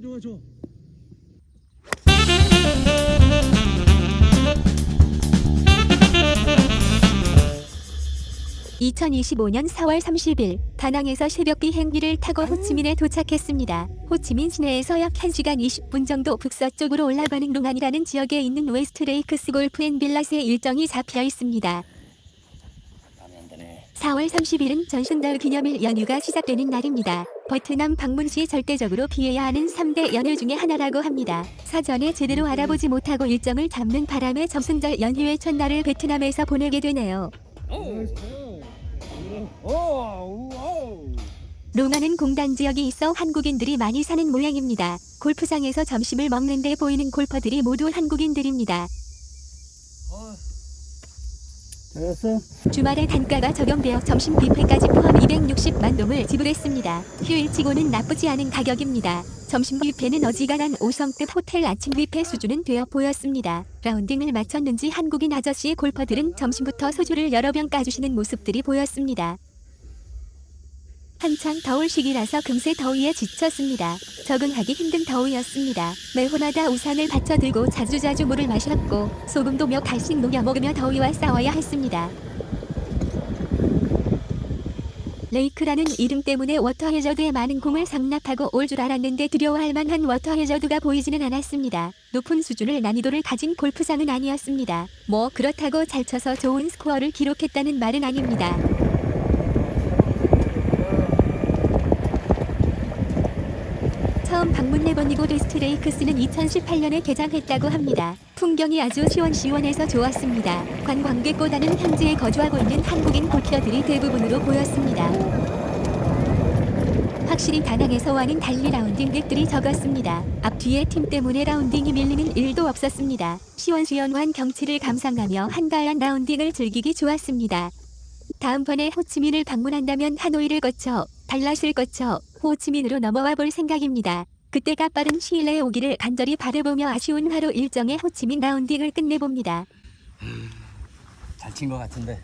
좋아 좋아. 2025년 4월 30일 다낭에서 새벽 비행기를 타고 호치민에 도착했습니다. 호치민 시내에서 약 1시간 20분 정도 북서쪽으로 올라가는 룽안이라는 지역에 있는 웨스트 레이크스 골프 앤 빌라스의 일정이 잡혀 있습니다. 마음에 안 드네. 4월 30일은 전신달 기념일 연휴가 시작되는 날입니다. 베트남 방문 시 절대적으로 피해야 하는 3대 연휴 중에 하나라고 합니다. 사전에 제대로 알아보지 못하고 일정을 잡는 바람에 점순절 연휴의 첫날을 베트남에서 보내게 되네요. 롱아는 공단 지역이 있어 한국인들이 많이 사는 모양입니다. 골프장에서 점심을 먹는데 보이는 골퍼들이 모두 한국인들입니다. 잘했어. 주말에 단가가 적용되어 점심 뷔페까지 포함 260만 동을 지불했습니다. 휴일치고는 나쁘지 않은 가격입니다. 점심 뷔페는 어지간한 5성급 호텔 아침 뷔페 수준은 되어 보였습니다. 라운딩을 마쳤는지 한국인 아저씨 골퍼들은 점심부터 소주를 여러 병 까주시는 모습들이 보였습니다. 한창 더울 시기라서 금세 더위에 지쳤습니다. 적응하기 힘든 더위였습니다. 매호마다 우산을 받쳐 들고 자주자주 물을 마셨고 소금도 몇 갈씩 녹여 먹으며 더위와 싸워야 했습니다. 레이크라는 이름 때문에 워터 해저드에 많은 공을 상납하고 올 줄 알았는데 두려워할 만한 워터 해저드가 보이지는 않았습니다. 높은 수준을 난이도를 가진 골프장은 아니었습니다. 뭐 그렇다고 잘 쳐서 좋은 스코어를 기록했다는 말은 아닙니다. 처음 방문해 본 이곳 웨스트레이크스는 2018년에 개장했다고 합니다. 풍경이 아주 시원시원해서 좋았습니다. 관광객보다는 현지에 거주하고 있는 한국인 골키어들이 대부분으로 보였습니다. 확실히 다낭에서 와는 달리 라운딩객들이 적었습니다. 앞뒤의 팀 때문에 라운딩이 밀리는 일도 없었습니다. 시원시원한 경치를 감상하며 한가한 라운딩을 즐기기 좋았습니다. 다음번에 호치민을 방문한다면 하노이를 거쳐 달랏을 거쳐 호치민으로 넘어와 볼 생각입니다. 그때가 빠른 시일 내에 오기를 간절히 바라보며 아쉬운 하루 일정의 호치민 라운딩을 끝내봅니다. 잘 친 것 같은데.